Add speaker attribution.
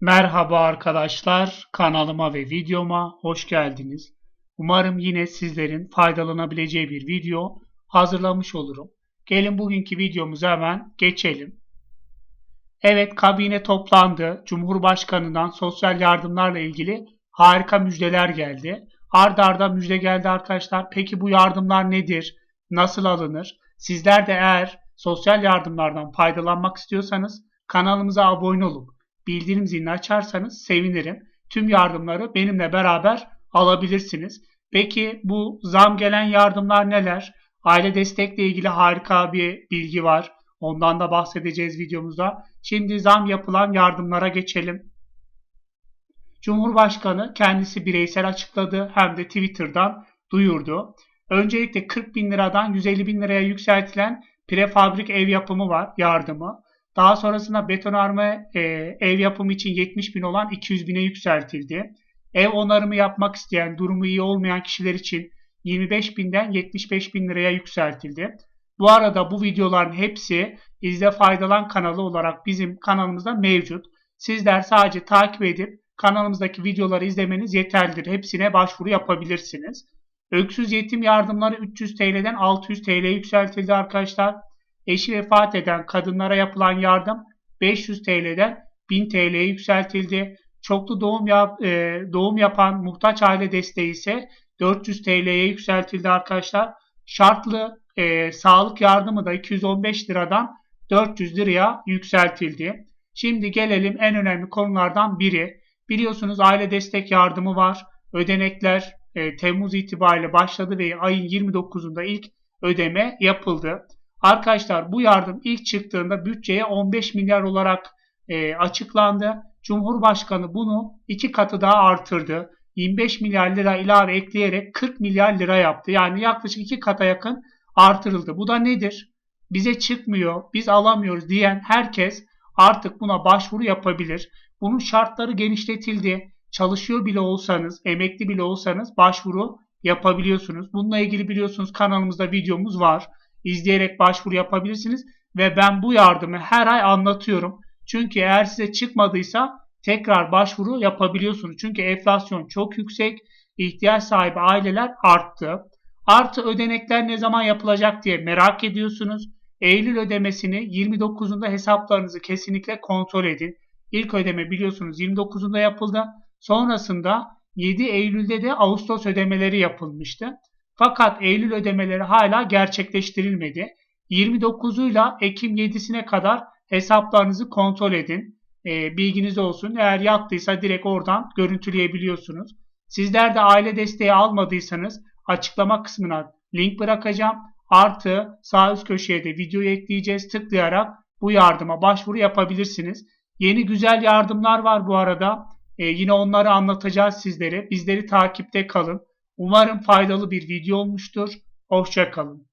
Speaker 1: Merhaba arkadaşlar, kanalıma ve videoma hoş geldiniz. Umarım yine sizlerin faydalanabileceği bir video hazırlamış olurum. Gelin bugünkü videomuza hemen geçelim. Evet, kabine toplandı. Cumhurbaşkanından sosyal yardımlarla ilgili harika müjdeler geldi. Ard arda müjde geldi arkadaşlar. Peki bu yardımlar nedir? Nasıl alınır? Sizler de eğer sosyal yardımlardan faydalanmak istiyorsanız kanalımıza abone olup bildirim zilini açarsanız sevinirim. Tüm yardımları benimle beraber alabilirsiniz. Peki bu zam gelen yardımlar neler? Aile destekle ilgili harika bir bilgi var. Ondan da bahsedeceğiz videomuzda. Şimdi zam yapılan yardımlara geçelim. Cumhurbaşkanı kendisi bireysel açıkladı hem de Twitter'dan duyurdu. Öncelikle 40 bin liradan 150 bin liraya yükseltilen prefabrik ev yapımı var yardımı. Daha sonrasında betonarme e, ev yapımı için 70 bin olan 200 bine yükseltildi. Ev onarımı yapmak isteyen, durumu iyi olmayan kişiler için 25 binden 75 bin liraya yükseltildi. Bu arada bu videoların hepsi izle faydalan kanalı olarak bizim kanalımızda mevcut. Sizler sadece takip edip kanalımızdaki videoları izlemeniz yeterlidir. Hepsine başvuru yapabilirsiniz. Öksüz yetim yardımları 300 TL'den 600 TL'ye yükseltildi arkadaşlar. Eşi vefat eden kadınlara yapılan yardım 500 TL'den 1000 TL'ye yükseltildi. Çoklu doğum yap, e, doğum yapan muhtaç aile desteği ise 400 TL'ye yükseltildi arkadaşlar. Şartlı e, sağlık yardımı da 215 liradan 400 liraya yükseltildi. Şimdi gelelim en önemli konulardan biri. Biliyorsunuz aile destek yardımı var. Ödenekler e, Temmuz itibariyle başladı ve ayın 29'unda ilk ödeme yapıldı. Arkadaşlar bu yardım ilk çıktığında bütçeye 15 milyar olarak e, açıklandı. Cumhurbaşkanı bunu iki katı daha artırdı. 25 milyar lira ilave ekleyerek 40 milyar lira yaptı. Yani yaklaşık iki kata yakın artırıldı. Bu da nedir? Bize çıkmıyor, biz alamıyoruz diyen herkes artık buna başvuru yapabilir. Bunun şartları genişletildi. Çalışıyor bile olsanız, emekli bile olsanız başvuru yapabiliyorsunuz. Bununla ilgili biliyorsunuz kanalımızda videomuz var izleyerek başvuru yapabilirsiniz. Ve ben bu yardımı her ay anlatıyorum. Çünkü eğer size çıkmadıysa tekrar başvuru yapabiliyorsunuz. Çünkü enflasyon çok yüksek. ihtiyaç sahibi aileler arttı. Artı ödenekler ne zaman yapılacak diye merak ediyorsunuz. Eylül ödemesini 29'unda hesaplarınızı kesinlikle kontrol edin. İlk ödeme biliyorsunuz 29'unda yapıldı. Sonrasında 7 Eylül'de de Ağustos ödemeleri yapılmıştı. Fakat Eylül ödemeleri hala gerçekleştirilmedi. 29'uyla Ekim 7'sine kadar hesaplarınızı kontrol edin. E, bilginiz olsun. Eğer yattıysa direkt oradan görüntüleyebiliyorsunuz. Sizler de aile desteği almadıysanız açıklama kısmına link bırakacağım. Artı sağ üst köşeye de videoyu ekleyeceğiz. Tıklayarak bu yardıma başvuru yapabilirsiniz. Yeni güzel yardımlar var bu arada. E, yine onları anlatacağız sizlere. Bizleri takipte kalın. Umarım faydalı bir video olmuştur. Hoşçakalın.